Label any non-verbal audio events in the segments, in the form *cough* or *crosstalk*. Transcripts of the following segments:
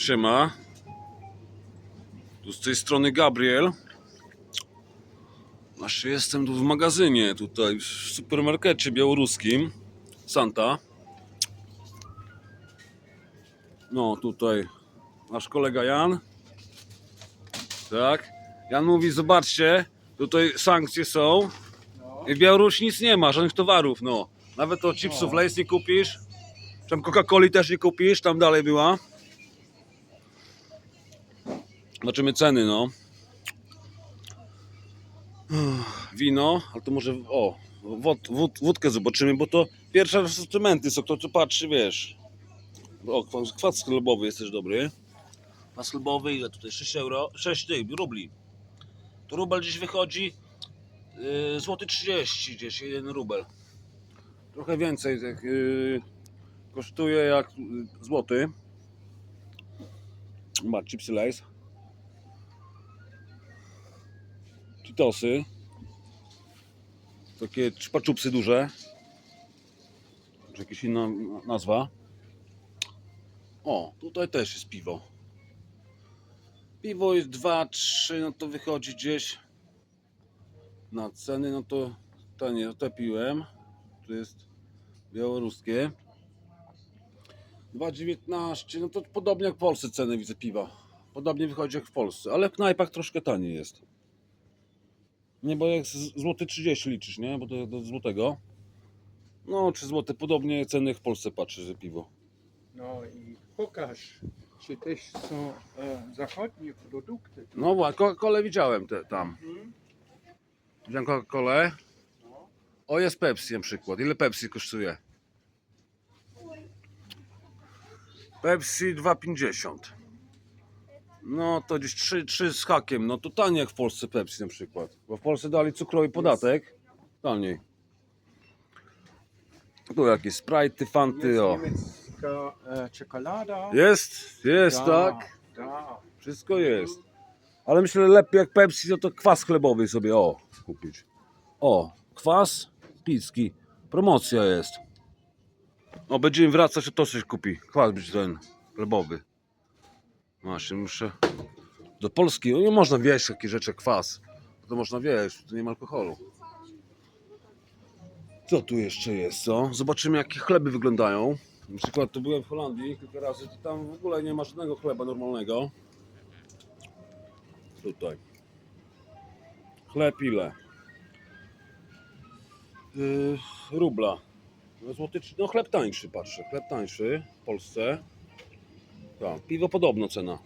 Siema. Tu z tej strony Gabriel. Aż jestem tu w magazynie, tutaj w supermarkecie białoruskim. Santa. No, tutaj nasz kolega Jan. Tak. Jan mówi, zobaczcie, tutaj sankcje są. I w Białorusi nic nie ma, żadnych towarów, no. Nawet to chipsów Lays nie kupisz. Tam Coca-Coli też nie kupisz, tam dalej była. Zobaczymy ceny, no. Wino, ale to może, o, wód, wód, wódkę zobaczymy, bo to pierwsze asortymenty są, kto tu patrzy, wiesz. O, kwas- chlebowy jest też dobry. Kwas chlebowy, ile tutaj? 6 euro, 6 tych, rubli. To rubel gdzieś wychodzi, yy, złoty 30 gdzieś, jeden rubel. Trochę więcej, tak, yy, kosztuje jak yy, złoty. Ma chipsy Lays. Cheetosy. Takie czpaczupsy duże. Czy jakaś inna nazwa. O, tutaj też jest piwo. Piwo jest 2, 3, no to wychodzi gdzieś na ceny, no to to nie, to piłem. Tu jest białoruskie. 2,19, no to podobnie jak w Polsce ceny widzę piwa. Podobnie wychodzi jak w Polsce, ale w knajpach troszkę taniej jest. Nie, bo jak złoty 30 liczysz, nie? Bo do, do złotego. No, czy złote, podobnie ceny w Polsce patrzy, że piwo. No i pokaż, czy też są e, zachodnie produkty. No właśnie, Coca-Colę widziałem te, tam. Mhm. Widziałem Coca-Colę. No. O, jest Pepsi na przykład. Ile Pepsi kosztuje? Pepsi 2,50. No to gdzieś 3, 3 z hakiem. No to taniej jak w Polsce Pepsi na przykład. Bo w Polsce dali cukrowy podatek. Taniej. Tu jakieś Sprite, Fanty, Jest o. niemiecka e, czekolada. Jest, jest, tak. Da. Wszystko jest. Ale myślę, lepiej jak Pepsi, no to kwas chlebowy sobie, o, kupić. O, kwas picki. Promocja jest. O, będziemy wracać, to coś kupi. Kwas być ten chlebowy. Właśnie, muszę... Do Polski, no nie można wieść takie rzeczy kwas. To można wieść, tu nie ma alkoholu. Co tu jeszcze jest, co? Zobaczymy jakie chleby wyglądają. Na przykład tu byłem w Holandii kilka razy, to tam w ogóle nie ma żadnego chleba normalnego. Tutaj. Chleb ile? Yy, rubla. No, no chleb tańszy patrzę. Chleb tańszy w Polsce. Tak, piwo podobno cena.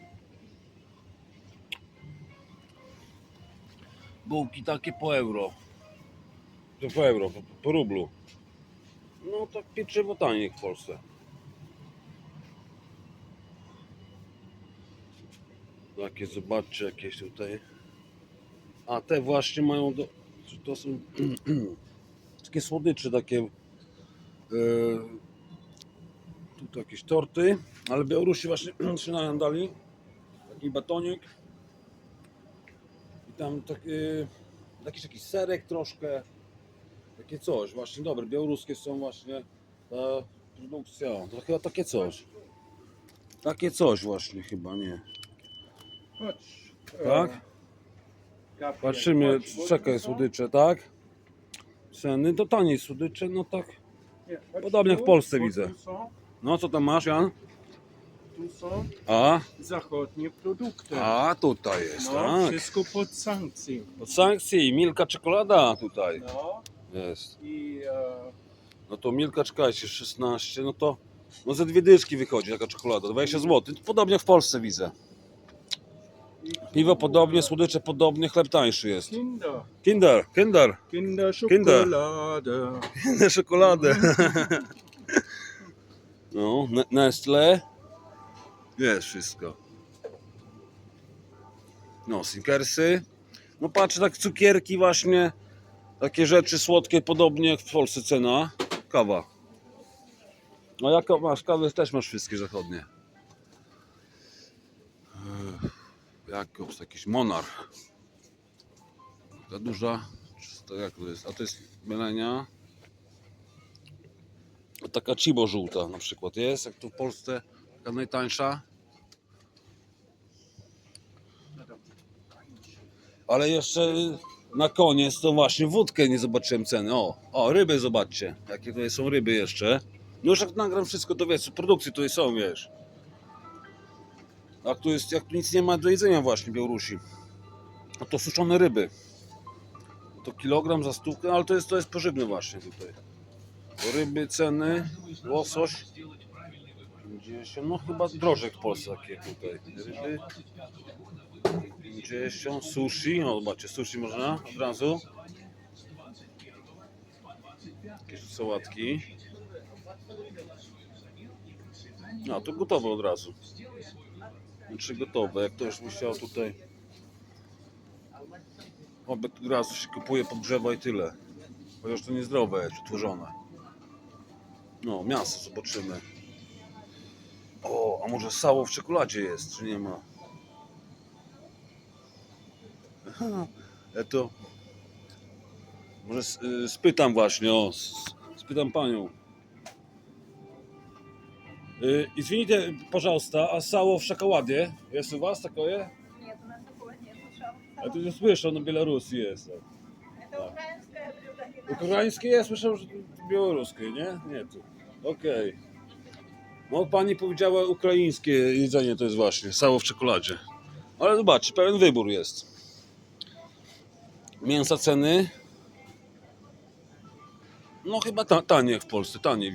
Bułki takie po euro. To po euro, po, po rublu. No tak pieczywo taniej jak w Polsce. Takie zobaczcie jakieś tutaj. A te właśnie mają do. To są *clears throat* takie słodycze takie. E, tu jakieś torty, ale Białorusi właśnie się nam dali. Taki batonik. I tam taki, jakiś taki serek troszkę. Takie coś, właśnie dobre. Białoruskie są właśnie ta produkcja. To chyba takie coś. Takie coś właśnie chyba, nie. Chodź. e, Tak? Gabriel, Patrzymy, czekaj, są- słodycze, tak? Ceny, to taniej słodycze, no tak. Podobnie jak w Polsce widzę. No co tam masz, Jan? tu są A, zachodnie produkty. a tutaj jest, no, tak. Wszystko pod sankcji. Od sankcji, Milka czekolada tutaj No jest. i e, No to Milka, czekajcie, 16, no to no ze dwie dyszki wychodzi taka czekolada, 20 zł. Podobnie jak w Polsce widzę. i Piwo podobnie, słodycze podobnie, chleb tańszy jest. Kinder. Kinder, Kinder, Kinder Kinder. Schokolade. Kinder czekoladę. *laughs* No, Ne- Nestle. Jest wszystko. No, Snickersy. No patrz, tak cukierki właśnie. Takie rzeczy słodkie, podobnie jak w Polsce cena. Kawa. No jak masz kawę, też masz wszystkie zachodnie. Jakobs, jakiś monarch. Ta duża, to jak to jest? A to jest mielenia taka cibo żółta na przykład jest, jak tu w Polsce, taka najtańsza. Ale jeszcze na koniec to właśnie wódkę nie zobaczyłem ceny. O, o ryby zobaczcie, jakie tutaj są ryby jeszcze. No już jak nagram wszystko, to wiesz, produkcje tutaj są, wiesz. Jak tu, jest, jak tu nic nie ma do jedzenia właśnie Białorusi. To suszone ryby. To kilogram za stówkę, ale to jest, to jest pożywny właśnie tutaj. Ryby, ceny, łosoś. 50, no chyba drożek w Polsce takie tutaj. Ryby. 50, sushi, o zobaczcie, sushi można od razu. Jakieś sałatki. No, to gotowe od razu. Znaczy gotowe, jak ktoś chciał tutaj. Obiad od razu się kupuje, podgrzewa i tyle. Chociaż to niezdrowe jest, przetworzone. No, mięso zobaczymy. O, a może sało w czekoladzie jest, czy nie ma? Aha, ja to... Może s- y, spytam właśnie, o, s- spytam panią. Y, Извините, пожалуйста, а сало в шоколаде есть у вас такое? Нет, у нас такого нет. Слушай, Я тут не слышал, на Беларуси есть. Это украинское блюдо. не наше. Ukraińskie ja słyszałem, że białoruskie, nie? Nie, tu. Okej. No pani powiedziała ukraińskie jedzenie to jest właśnie, sało w czekoladzie. Ale zobaczcie, pełen wybór jest. Mięsa ceny? No chyba ta, tanie w Polsce, taniej